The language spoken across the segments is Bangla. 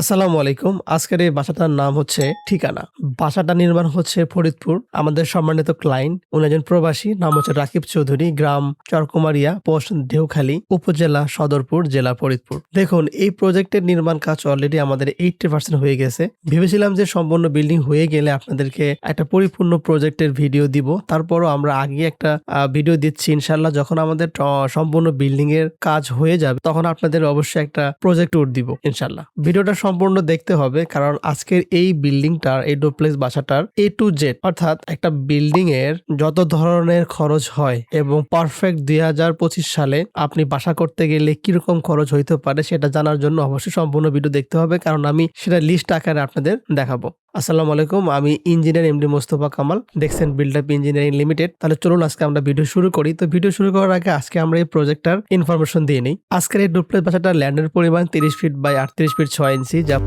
আসসালামু আলাইকুম। আজকের এই বাসাটার নাম হচ্ছে ঠিকানা। বাসাটা নির্মাণ হচ্ছে ফরিদপুর। আমাদের সম্মানিত ক্লায়েন্ট উনি একজন প্রবাসী, নাম হচ্ছে রাকিব চৌধুরী, গ্রাম চরকুমারিয়া, পোস্ট ঢেউখালী উপজেলা সদরপুর, জেলা ফরিদপুর। দেখুন, এই প্রজেক্টের নির্মাণ কাজ অলরেডি আমাদের এইটটি পার্সেন্ট হয়ে গেছে। ভেবেছিলাম যে সম্পূর্ণ বিল্ডিং হয়ে গেলে আপনাদেরকে একটা পরিপূর্ণ প্রজেক্টের ভিডিও দিব। তারপরও আমরা আগে একটা ভিডিও দিচ্ছি। ইনশাল্লাহ যখন আমাদের সম্পূর্ণ বিল্ডিং এর কাজ হয়ে যাবে, তখন আপনাদের অবশ্যই একটা প্রজেক্ট ট্যুর দিব ইনশাল্লাহ ভিডিওটা সম্পূর্ণ দেখতে হবে, কারণ আজকের এই বিল্ডিংটার, এই ডুপ্লেক্স বাসাটার এ টু জেড অর্থাৎ একটা বিল্ডিং এর যত ধরনের খরচ হয় এবং পারফেক্ট দুই হাজার পঁচিশ সালে আপনি বাসা করতে গেলে কীরকম খরচ হইতে পারে সেটা জানার জন্য অবশ্যই সম্পূর্ণ ভিডিও দেখতে হবে, কারণ আমি সেটা লিস্ট আকারে আপনাদের দেখাবো। আসসালামু আলাইকুম, আমি ইঞ্জিনিয়ার এমডি মোস্তফা কামাল দেখছেন বিল্ড আপ ইঞ্জিনিয়ারিং লিমিটেড তাহলে চলুন আজকে আমরা ভিডিও শুরু করি। তো ভিডিও শুরু করার আগে আজকে আমরা এই প্রজেক্টটার ইনফরমেশন দিয়ে নিই। আজকের এই ডুপ্লেক্স বাসাটার ল্যান্ডের পরিমাণ তিরিশ ফিট বাই আটত্রিশ ফিট ছয় ইঞ্চি যা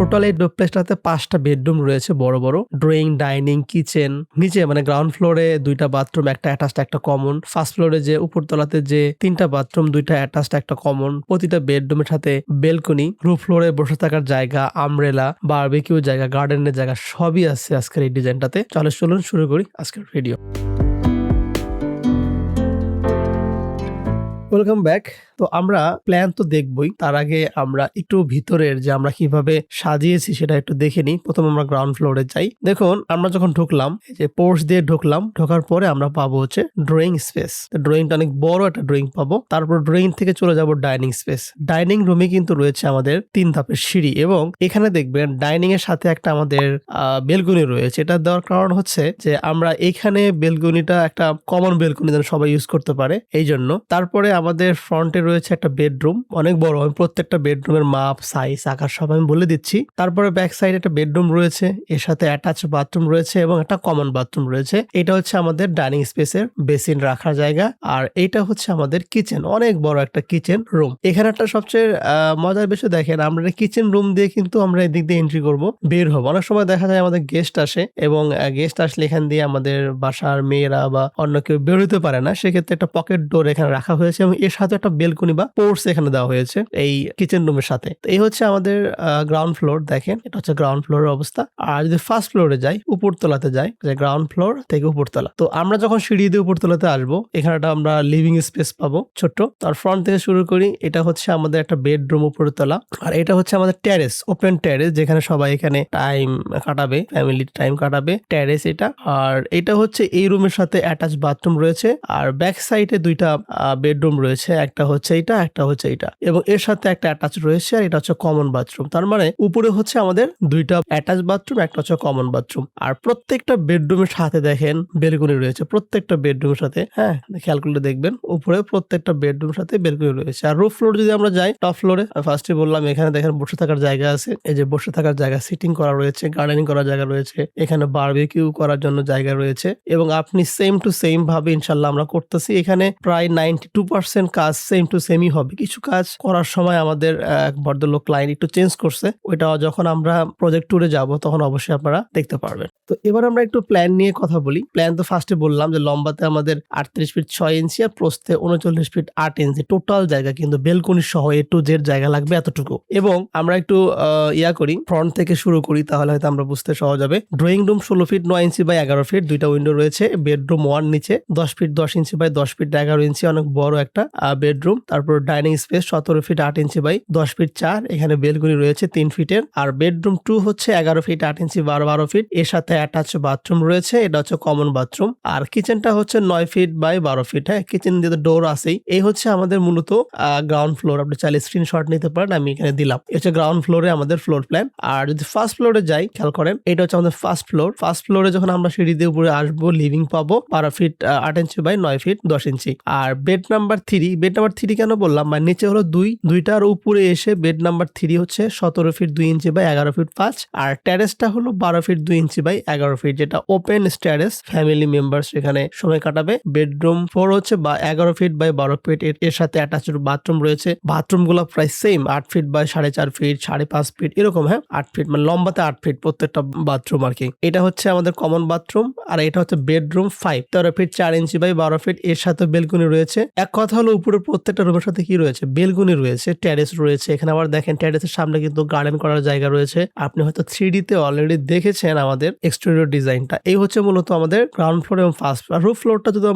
টোটাল এই ডুপ্লেক্সটাতে পাঁচটা বেডরুম রয়েছে, বড় বড়। ড্রয়িং ডাইনিং কিচেন নিচে মানে গ্রাউন্ড ফ্লোরে দুইটা বাথরুম একটা অ্যাটাচড একটা কমন ফার্স্ট ফ্লোরে যে উপরতলাতে যে তিনটা বাথরুম দুইটা অ্যাটাচড একটা কমন প্রতিটা বেডরুমের সাথে বেলকনি রুফ ফ্লোরে বসে থাকার জায়গা আমরেলা বারবিকিউ জায়গা গার্ডেনের জায়গা, সবই আছে আজকের এই ডিজাইনটাতে চলে চলুন শুরু করি আজকের ভিডিও ওয়েলকাম ব্যাক তো আমরা প্ল্যান তো দেখবই। তার আগে আমরা একটু ভিতরের যে আমরা কীভাবে সাজিয়েছি সেটা একটু দেখে নিই। প্রথম আমরা গ্রাউন্ড ফ্লোরে যাই। দেখুন, আমরা যখন ঢুকলাম যে পোর্স দিয়ে ঢুকলাম, ঢোকার পরে আমরা পাবো হচ্ছে ড্রয়িং স্পেস ড্রয়িংটা অনেক বড় একটা ড্রয়িং পাবো। তারপর ড্রয়িং থেকে চলে যাব ডাইনিং স্পেস ডাইনিং রুমে কিন্তু রয়েছে আমাদের তিন ধাপের সিঁড়ি এবং এখানে দেখবেন ডাইনিং এর সাথে একটা আমাদের বেলকনি রয়েছে। এটা দেওয়ার কারণ হচ্ছে যে আমরা এখানে বেলকনিটা একটা কমন বেলকনি যেন সবাই ইউজ করতে পারে। এই জন্য তারপরে আমাদের ফ্রন্টে রয়েছে একটা বেডরুম, অনেক বড়। আমি প্রত্যেকটা বেডরুমের মাপ সাইজ আকার সব আমি বলে দিচ্ছি। তারপরে ব্যাক সাইডে একটা বেডরুম রয়েছে, এর সাথে অ্যাটাচ বাথরুম রয়েছে এবং একটা কমন বাথরুম রয়েছে। এটা হচ্ছে আমাদের ডাইনিং স্পেসের বেসিন রাখার জায়গা, আর এইটা হচ্ছে আমাদের কিচেন অনেক বড় একটা কিচেন রুম এখানে একটা সবচেয়ে মজার বিষয় দেখেন, আমরা কিচেন রুম দিয়ে কিন্তু আমরা এদিক দিয়ে এন্ট্রি করব, বের হব। অনেক সময় দেখা যায় আমাদের গেস্ট আসে এবং গেস্ট আসলে এখান দিয়ে আমাদের বাসার মেয়েরা বা অন্য কেউ বেরোতে পারে না। সেক্ষেত্রে একটা পকেট ডোর এখানে রাখা হয়েছে এবং এর সাথে একটা বেলকনি বা পোর্টস এখানে দেওয়া হয়েছে এই কিচেন রুমের সাথে। তো এই হচ্ছে আমাদের গ্রাউন্ড ফ্লোর দেখেন, এটা হচ্ছে গ্রাউন্ড ফ্লোরের অবস্থা। আর যদি ফার্স্ট ফ্লোরে যাই, উপরতলাতে যাই, যে গ্রাউন্ড ফ্লোর থেকে উপরতলা। তো আমরা যখন সিঁড়ি দিয়ে উপরতলাতে আসব, এখানে আমরা লিভিং স্পেস পাবো, ছোট্ট। তার ফ্রন্ট থেকে শুরু করি, এটা হচ্ছে আমাদের একটা বেডরুম উপরতলা। আর এটা হচ্ছে আমাদের ট্যারেস ওপেন ট্যারেস যেখানে সবাই এখানে টাইম কাটাবে ফ্যামিলি টাইম কাটাবে। ট্যারেস এটা। আর এটা হচ্ছে এই রুমের সাথে অ্যাটাচ বাথরুম রয়েছে। আর ব্যাক সাইডে দুইটা বেডরুম রয়েছে। একটা হচ্ছে এটা একটা হচ্ছে এটা এবং এর সাথে একটা অ্যাটাচ রয়েছে আর এটা হচ্ছে কমন বাথরুম তার মানে উপরে হচ্ছে আমাদের দুইটা অ্যাটাচ বাথরুম একটা হচ্ছে কমন বাথরুম আর প্রত্যেকটা বেডরুমের সাথে দেখেন বেলকনি রয়েছে প্রত্যেকটা বেডরুমের সাথে হ্যাঁ? খেয়াল করলে দেখবেন উপরে প্রত্যেকটা বেডরুমের সাথে বেলকনি রয়েছে। আর রুফ ফ্লোর যদি আমরা যাই টপ ফ্লোরে ফার্স্টে বললাম, এখানে দেখেন বসে থাকার জায়গা আছে। এই যে বসে থাকার জায়গা সিটিং করা রয়েছে গার্ডেনিং করার জায়গা রয়েছে, এখানে বারবিকিউ করার জন্য জায়গা রয়েছে। এবং আপনি সেম টু সেম ভাবে ইনশাল্লাহ আমরা করতেছি। এখানে প্রায় নাইনটি টু পার্সেন্ট কাজ সেম টু সেমই হবে। কিছু কাজ করার সময় আমাদের এক ভদ্রলোক ক্লায়েন্ট একটু চেঞ্জ করছে। ওইটা যখন আমরা প্রজেক্ট ট্যুরে যাব, তখন অবশ্যই আপনারা দেখতে পারবেন। তো এবার আমরা একটু প্ল্যান নিয়ে কথা বলি। প্ল্যান তো ফার্স্টে বললাম যে, লম্বাতে আমাদের আটত্রিশ ফিট ছয় ইঞ্চি আর প্রস্থে উনচল্লিশ ফিট আট ইঞ্চি টোটাল জায়গা কিন্তু বেলকনি সহ এ টু জেড জায়গা লাগবে এতটুকু। এবং আমরা একটু ইয়া করি ফ্রন্ট থেকে শুরু করি, তাহলে হয়তো আমরা বুঝতে সহজ হবে। ড্রয়িং রুম ষোলো ফিট নয় ইঞ্চি বাই এগারো ফিট দুইটা উইন্ডো রয়েছে। বেডরুম ওয়ান নিচে, দশ ফিট দশ ইঞ্চি বাই দশ ফিট এগারো ইঞ্চি অনেক বড় একটা বেডরুম তারপর ডাইনিং স্পেস সতেরো ফিট আট ইঞ্চি বাই দশ ফিট চার, এখানে বেলকনি রয়েছে তিন ফিটের আর বেডরুম টু হচ্ছে এগারো ফিট আট ইঞ্চি বারো বারো ফিট এর সাথে অ্যাটাচ বাথরুম রয়েছে, এটা হচ্ছে কমন বাথরুম আর কিচেনটা হচ্ছে নয় ফিট বাই বারো ফিট হ্যাঁ কিচেন দিয়ে ডোর আছেই। এই হচ্ছে আমাদের মূলত গ্রাউন্ড ফ্লোর আপনি চাইলে স্ক্রিনশট নিতে পারেন, আমি এখানে দিলাম। হচ্ছে গ্রাউন্ড ফ্লোরে আমাদের ফ্লোর প্ল্যান আর যদি ফার্স্ট ফ্লোরে যাই, খেয়াল করেন, এটা হচ্ছে আমাদের ফার্স্ট ফ্লোর ফার্স্ট ফ্লোরে যখন আমরা সিঁড়ি দিয়ে উপরে আসব লিভিং পাবো, বারো ফিট আট ইঞ্চি বাই নয় ফিট দশ ইঞ্চি আর bed number three bed number three কেন বললাম? মানে নিচে হলো দুই, দুইটার উপরে এসে বেড নাম্বার থ্রি হচ্ছে সতেরো ফিট দুই ইঞ্চি বাই এগারো ফিট পাঁচ, আর ট্যারেসটা হলো বারো ফিট দুই ইঞ্চি বাই এগারো ফিট যেটা ওপেন স্ট্যারেস ফ্যামিলি মেম্বার্স এখানে সময় কাটাবে। বেডরুম ফোর হচ্ছে বা এগারো ফিট বাই বারো ফিট এর সাথে অ্যাটাচড বাথরুম রয়েছে। বাথরুমগুলো প্রায় সেম আট ফিট বাই সাড়ে চার ফিট সাড়ে পাঁচ ফিট এরকম হ্যাঁ? আট ফিট মানে লম্বাতে আট ফিট প্রত্যেকটা বাথরুম আর কি। এটা হচ্ছে আমাদের কমন বাথরুম আর এটা হচ্ছে বেডরুম ফাইভ তেরো ফিট চার ইঞ্চি বাই বারো ফিট এর সাথে বেলকনি রয়েছে। এক কথা হলো উপরে প্রত্যেকটা রুমের সাথে কি রয়েছে? বেলকনি রয়েছে ট্যারেস রয়েছে। এখানে আবার দেখেন ট্যারেসের সামনে কিন্তু গার্ডেন করার জায়গা রয়েছে। আপনি হয়তো থ্রি তে অলরেডি দেখেছেন আমাদের এক্সটেরিয়র ডিজাইনটা এই হচ্ছে মূলত আমাদের গ্রাউন্ড ফ্লোর এবং ফার্স্ট ফ্লোর রুফ ফ্লোরটা যদি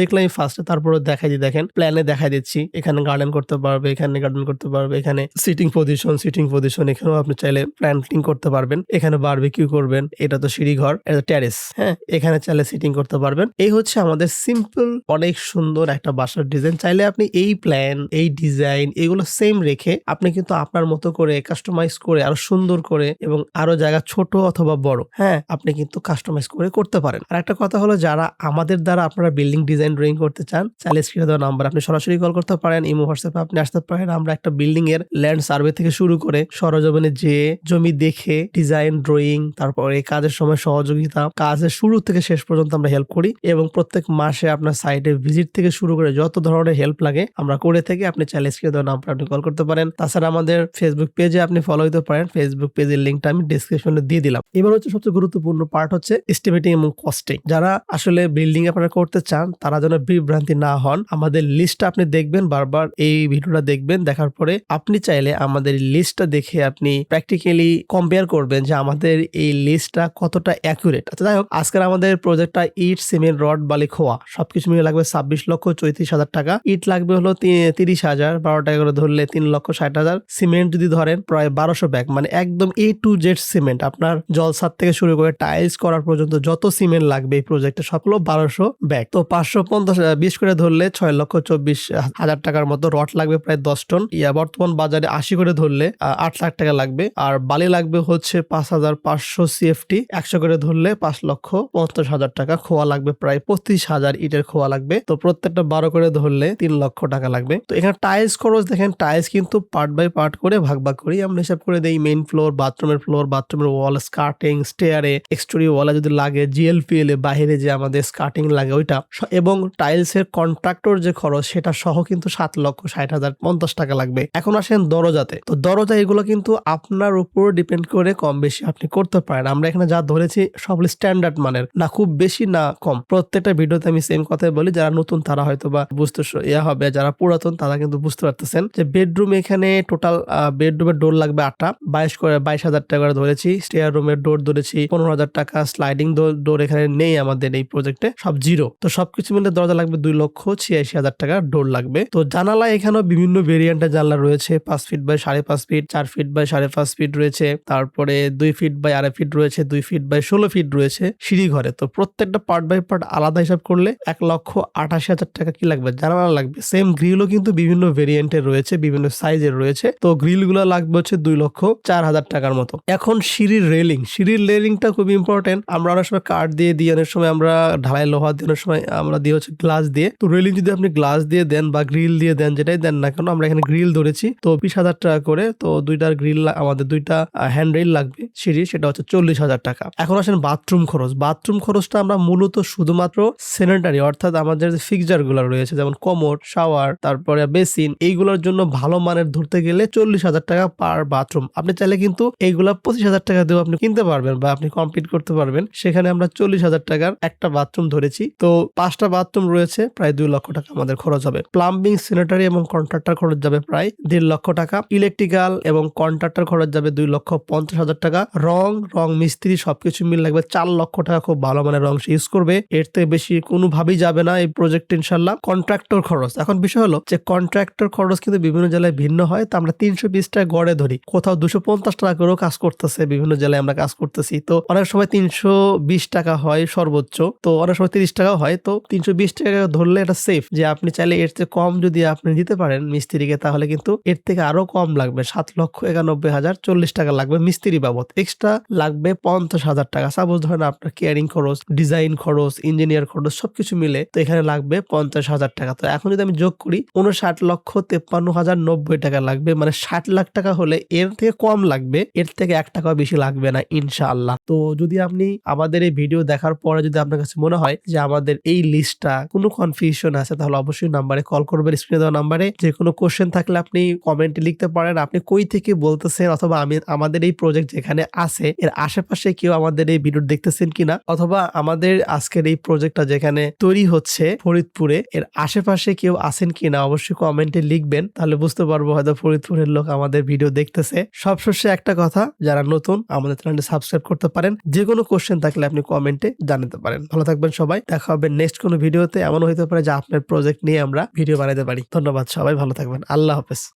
দেখলাম ফার্স্টে তারপরে দেখাই দিই, দেখেন প্ল্যানে দেখাই দিচ্ছি। এখানে গার্ডেন করতে পারবে, এখানে গার্ডেন করতে পারবে, এখানে সিটিং পজিশন সিটিং পজিশন এখানেও আপনি চাইলে প্ল্যান্টিং করতে পারবেন। এখানে বারবিকিউ করবেন, এটা তো সিঁড়ি ঘর, এটা ট্যারেস হ্যাঁ? এখানে চাইলে সিটিং করতে পারবেন। এই হচ্ছে আমাদের সিম্পল অনেক সুন্দর একটা বাসার ডিজাইন চাইলে আপনি এই প্ল্যান এই ডিজাইন এগুলো সেম রেখে আপনি কিন্তু আপনার মতো করে কাস্টমাইজ করে আরও সুন্দর করে এবং আরও জায়গা ছোট অথবা বড় হ্যাঁ আপনি কিন্তু কাস্টমাইজ করে করতে পারেন। আর একটা কথা হলো যারা আমাদের দ্বারা আপনারা বিল্ডিং ডিজাইন ড্রয়িং করতে চান, চাইলে স্ক্রিনে দেওয়া নাম্বার আপনি সরাসরি কল করতে পারেন, ইমো হোয়াটসঅ্যাপে আপনি আসতে পারেন। আমরা একটা বিল্ডিং এর ল্যান্ড সার্ভে থেকে শুরু করে সরজমিনে যে জমি দেখে ডিজাইন ড্রয়িং তারপরে কাজের সময় সহযোগিতা, কাজের শুরু থেকে শেষ পর্যন্ত আমরা হেল্প করি এবং প্রত্যেক মাসে আপনার সাইটে ভিজিট থেকে শুরু করে যত ধরনের হেল্প লাগে আমরা করে থাকি, আপনি চাইলে স্ক্রিনে দেওয়া নাম্বার আপনি কল করতে পারেন। তাছাড়া আমাদের ফেসবুক পেজে আপনি ফলো দিতে পারেন। ফেসবুক পেজের লিঙ্কটা আমি ডিসক্রিপশনে দিয়ে দিলাম। এবার হচ্ছে সবচেয়ে গুরুত্বপূর্ণ পার্ট হচ্ছে এস্টিমেটিং এবং কস্টিং যারা আসলে বিল্ডিং আপনারা করতে চান, তারা যেন বিভ্রান্তি না হন। আমাদের লিস্টটা আপনি দেখবেন, বারবার এই ভিডিওটা দেখবেন, দেখার পরে আপনি চাইলে আমাদের লিস্টটা দেখে আপনি প্র্যাকটিক্যালি কম্পেয়ার করবেন যে আমাদের এই লিস্টটা কতটা অ্যাকুরেট আচ্ছা যাই হোক, আজকের আমাদের প্রজেক্টটা ইট, সিমেন্ট, রড, বালি, খোয়া, সবকিছু মিলে লাগবে ছাব্বিশ লক্ষ চৌত্রিশ হাজার টাকা। ইট লাগবে হলো তিরিশ হাজার বারো টাকা করে ধরলে তিন লক্ষ ষাট হাজার। সিমেন্ট যদি ধরেন, প্রায় বারোশো ব্যাগ। মানে একদম এ টু জেড সিমেন্ট। আপনার জলসার থেকে শুরু করে টাইলস করার পর্যন্ত যত সিমেন্ট লাগবে এই প্রজেক্টে সবগুলো বারোশো ব্যাগ। তো পাঁচশো পঞ্চাশ বিশ করে ধরলে ছয় লক্ষ চব্বিশ হাজার টাকার মতো রড লাগবে, প্রায় দশ টন। ইয়া, বর্তমান বাজারে আশি করে ধরলে আট লাখ টাকা লাগবে। আর বালি লাগবে হচ্ছে পাঁচ হাজার পাঁচশো সিএফটি একশো করে ধরলে পাঁচ লক্ষ পঞ্চাশ হাজার টাকা। খোয়া লাগবে প্রায় পঁচিশ হাজার ইটের খোয়া লাগবে। তো প্রত্যেকটা বারো করে ধরলে তিন লক্ষ টাকা লাগবে। তো এখানে টাইলস খরচ দেখেন টাইলস কিন্তু পার্ট বাই পার্ট করে ভাগ ভাগ করি। আমরা হিসাব করে দেই মেইন ফ্লোর বাথরুমের ফ্লোর বাথরুমের ওয়াল স্কার্টিং স্টেয়ারে এক্সটোরি ওয়ালে যদি লাগে জিএলপিএল এ বাইরে যে আমাদের স্কার্টিং লাগে ওইটা। এবং টাইলসের কন্ট্রাক্টর যে খরচ, সেটা সহ কিন্তু সাত লক্ষ ষাট হাজার পঞ্চাশ টাকা লাগবে। এখন আসেন দরজাতে। তো দরজা এগুলো কিন্তু আপনার উপর ডিপেন্ড করে কম বেশি আপনি করতে পারেন। আমরা এখানে যা ধরেছি, সব স্ট্যান্ডার্ড মানের। না খুব বেশি, না কম। প্রত্যেকটা ভিডিওতে আমি সেম কথাই বলি। যারা নতুন, তারা হয়তো বা বুঝতে ইয়া হবে। যারা পুরাতন, তারা কিন্তু বুঝতে পারতেছেন যে বেডরুম এখানে টোটাল বেডরুমের ডোর লাগবে আটটা। বাইশ করে, বাইশ হাজার টাকা করে ধরেছি। স্টেয়ার রুমের ডোর ধরেছি, পনেরো হাজার টাকা। স্লাইডিং ডোর এখানে নেই আমাদের এই প্রজেক্টে সব জিরো তো সবকিছু মিলে দরজা লাগবে দুই লক্ষ ছিয়াশি হাজার টাকা ডোর লাগবে। তো জানালা এখানেও বিভিন্ন ভেরিয়েন্টের জানলা রয়েছে, পাঁচ ফিট বাই সাড়ে পাঁচ ফিট চার ফিট বাই সাড়ে পাঁচ ফিট রয়েছে। তারপরে দুই ফিট বাই আড়াই ফিট রয়েছে, দুই ফিট বাই ষোলো ফিট রয়েছে সিঁড়ি ঘরে। তো প্রত্যেকটা পার্ট বাই পার্ট আলাদা হিসাব করলে এক লক্ষ আঠাশি হাজার টাকা কি লাগবে? জানালা লাগবে। সেম গ্রিলও কিন্তু বিভিন্ন ভেরিয়েন্টের রয়েছে, বিভিন্ন সাইজের রয়েছে। তো গ্রিলগুলো লাগবে হচ্ছে দুই লক্ষ চার হাজার টাকার মতো। এখন সিঁড়ির রেলিং সিঁড়ির রেলিংটা খুব ইম্পর্টেন্ট আমরা অনেক সময় কাঠ দিয়ে দিই, অনেক সময় আমরা ঢালাই লোহা দিয়ে, অনেক সময় আমরা দিয়ে হচ্ছে গ্লাস দিয়ে। তো রেলিং যদি আপনি গ্লাস দিয়ে দেন বা গ্রিল দিয়ে দেন, যেটাই দেন না কেন, আমরা এখানে গ্রিল ধরেছি। তো বিশ হাজার টাকা করে, তো দুইটার গ্রিল আমাদের দুইটা হ্যান্ড রেল লাগবে সিঁড়ি, সেটা হচ্ছে চল্লিশ হাজার টাকা। এখন আসেন বাথরুম খরচ। বাথরুম খরচটা আমরা মূলত শুধুমাত্র স্যানিটারি অর্থাৎ আমাদের যে ফিক্সচারগুলো রয়েছে, যেমন কমোড শাওয়ার তারপরে বেসিন, এইগুলোর জন্য ভালো মানের ধরতে গেলে চল্লিশ হাজার টাকা পার বাথরুম। আপনি চাইলে কিন্তু এইগুলা পঁচিশ হাজার টাকা দিয়ে আপনি কিনতে পারবেন বা আপনি কমপ্লিট করতে পারবেন। সেখানে আমরা চল্লিশ হাজার টাকার একটা বাথরুম ধরেছি। তো পাঁচটা বাথরুম রয়েছে, প্রায় দুই লক্ষ টাকা আমাদের খরচ হবে। প্লাম্বিং, স্যানিটারি এবং কন্ট্রাক্টর খরচ যাবে প্রায় দেড় লক্ষ টাকা। ইলেকট্রিক্যাল এবং কন্ট্রাক্টর খরচ যাবে দুই লক্ষ পঞ্চাশ হাজার টাকা। রং রং মিস্ত্রি সবকিছু মিল লাগবে চার লক্ষ টাকা। খুব ভালো মানের রং সে ইউজ করবে। এর থেকে বেশি কোনোভাবেই যাবে না এই প্রজেক্ট ইনশাল্লাহ কন্ট্রাক্টর খরচ। এখন বিষয় যে কন্ট্রাক্টর খরচ কিন্তু বিভিন্ন জেলায় ভিন্ন হয়। তো আমরা তিনশো বিশ টাকা গড়ে ধরি। কোথাও দুশো পঞ্চাশ টাকা করেও কাজ করতেছে, বিভিন্ন জেলায় আমরা কাজ করতেছি। তো অনেক সময় তিনশো বিশ টাকা হয় সর্বোচ্চ। তো অনেক সময় তিরিশ টাকা হয়। তো তিনশো বিশ টাকা ধরলে এটা সেফ যে আপনি চাইলে এর চেয়ে কম যদি আপনি দিতে পারেন মিস্ত্রিকে, তাহলে কিন্তু এর থেকে আরও কম লাগবে। সাত লক্ষ একানব্বই হাজার চল্লিশ টাকা লাগবে মিস্ত্রি বাবদ। এক্সট্রা লাগবে পঞ্চাশ হাজার টাকা। সাপোজ ধরেন আপনার কেয়ারিং খরচ ডিজাইন খরচ ইঞ্জিনিয়ার খরচ সবকিছু মিলে তো এখানে লাগবে পঞ্চাশ হাজার টাকা। তো এখন যদি আমি যোগ করি উনষাট লক্ষ তেপ্পান্ন হাজার নব্বই টাকা লাগবে। মানে ষাট লাখ টাকা হলে এর থেকে কম লাগবে, এর থেকে এক টাকা বেশি লাগবে না, ইনশাআল্লাহ। তো যদি আপনি আমাদের এই ভিডিও দেখার পরে যদি আপনার কাছে মনে হয় যে আমাদের এই লিস্টটা কোনো কনফিউশন আছে, তাহলে অবশ্যই নাম্বারে কল করবেন স্ক্রিনে দেওয়া নাম্বারে যে কোনো কোশ্চেন থাকলে আপনি কমেন্টে লিখতে পারেন, আপনি কই থেকে বলতেছেন অথবা আমি, আমাদের এই প্রজেক্ট যেখানে আছে, এর আশেপাশে কেউ আমাদের এই ভিডিও দেখতেছেন কিনা? অথবা আমাদের আজকের এই প্রজেক্টটা যেখানে তৈরি হচ্ছে ফরিদপুরে, এর আশেপাশে কেউ আছেন কি কিনা অবশ্যই কমেন্টে লিখবেন, তাহলে বুঝতে পারব হয়তো ফরিদপুরের লোক আমাদের ভিডিও দেখতেছে। সবশেষে একটা কথা, যারা নতুন আমাদের চ্যানেলটি সাবস্ক্রাইব করতে পারেন যে কোনো কোশ্চেন থাকলে আপনি কমেন্টে জানাতে পারেন। ভালো থাকবেন সবাই, দেখা হবে নেক্সট কোনো ভিডিওতে। এমন হইতে পারে যে আপনার প্রজেক্ট নিয়ে আমরা ভিডিও বানাতে পারি। ধন্যবাদ সবাই, ভালো থাকবেন। আল্লাহ হাফেজ।